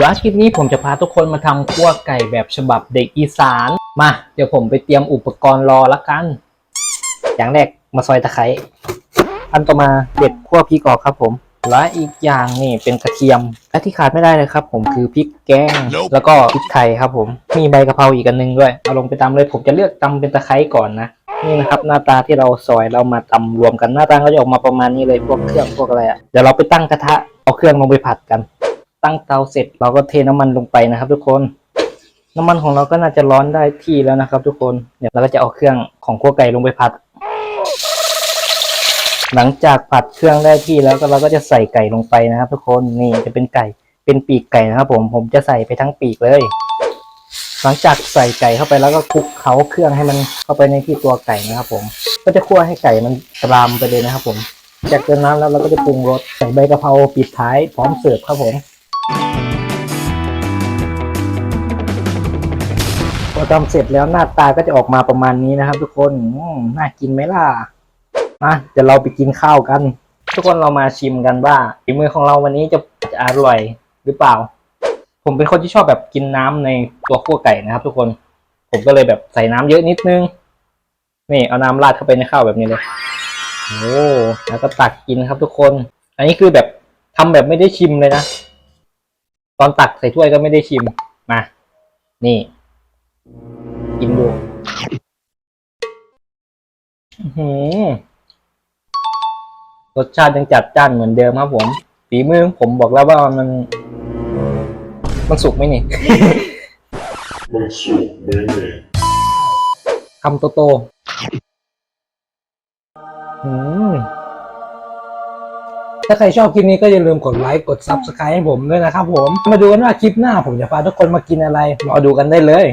ร้านคลิปนี้ผมจะพาทุกคนมาทำคั่วไก่แบบฉบับเด็กอีสาน มา เดี๋ยวผมไปเตรียมอุปกรณ์รอละกัน อย่างแรกมาซอยตะไคร้ อันต่อมาเด็ดคั่วพริกออกครับผม และอีกอย่างนี่เป็นกระเทียม และที่ขาดไม่ได้เลยครับผมคือพริกแกง แล้วก็พริกไทยครับผม มีใบกะเพราอีกอันนึงด้วย เอาลงไปตำเลย ผมจะเลือกตำเป็นตะไคร้ก่อนนะ นี่นะครับหน้าตาที่เราซอยเรามาตำรวมกันหน้าตาก็จะออกมาประมาณนี้เลยพวกเครื่องพวกอะไรอะ่ะ เดี๋ยวเราไปตั้งกระทะเอาเครื่องลงไปผัดกัน ตั้งเตาเสร็จเราก็เทน้ำมันลงไปนะครับ ทุกคน น้ำมันของเราก็น่าจะร้อนได้ที่แล้วนะครับ ทุกคนเดี๋ยวเราก็จะเอาเครื่องของคั่วไก่ลงไปผัด หลังจากผัดเครื่องได้ที่แล้วก็เราก็จะใส่ไก่ลงไปนะครับ ทุกคนนี่จะเป็นไก่เป็นปีกไก่นะครับ ผมผมจะใส่ไปทั้งปีกเลย หลังจากใส่ไก่เข้าไปแล้วก็คลุกเคล้าเครื่องให้มันเข้าไปในที่ตัวไก่นะครับ ผม ก็จะคั่วให้ไก่มันกรามไปเลยนะครับ ผมจากนั้นแล้วเราก็จะปรุงรสใส่ใบกะเพราปิดท้ายพร้อมเสิร์ฟครับผม พอทำเสร็จแล้วหน้าตาก็จะออกมาประมาณนี้นะครับ ทุกคนน่ากินไหมล่ะมาเดี๋ยวเราไปกินข้าวกัน ทุกคนเรามาชิมกันว่าฝีมือของเราวันนี้จะจะอร่อยหรือเปล่า ผมเป็นคนที่ชอบแบบกินน้ำในตัวคั่วไก่นะครับ ทุกคนผมก็เลยแบบใส่น้ำเยอะนิดนึง นี่เอาน้ำราดเข้าไปในข้าวแบบนี้เลยโอ้แล้วก็ตักกินครับทุกคน อันนี้คือแบบทำแบบไม่ได้ชิมเลยนะ ตอนตักใส่ถ้วยก็ไม่ได้ชิมมานี่ กินดูอื้อหือรสชาติยังจัดจ้านเหมือนเดิมครับผมฝีมือของผมบอกแล้วว่ามัน มันสุกไหมนี่ มันสุกไหมเนี่ยคำโตโตอืมถ้าใครชอบคลิปนี้ก็อย่าลืมกดไลค์กด Subscribe ให้ผมด้วยนะครับผม มาดูกันว่าคลิปหน้าผมจะพาทุกคนมากินอะไร รอดูกันได้เลย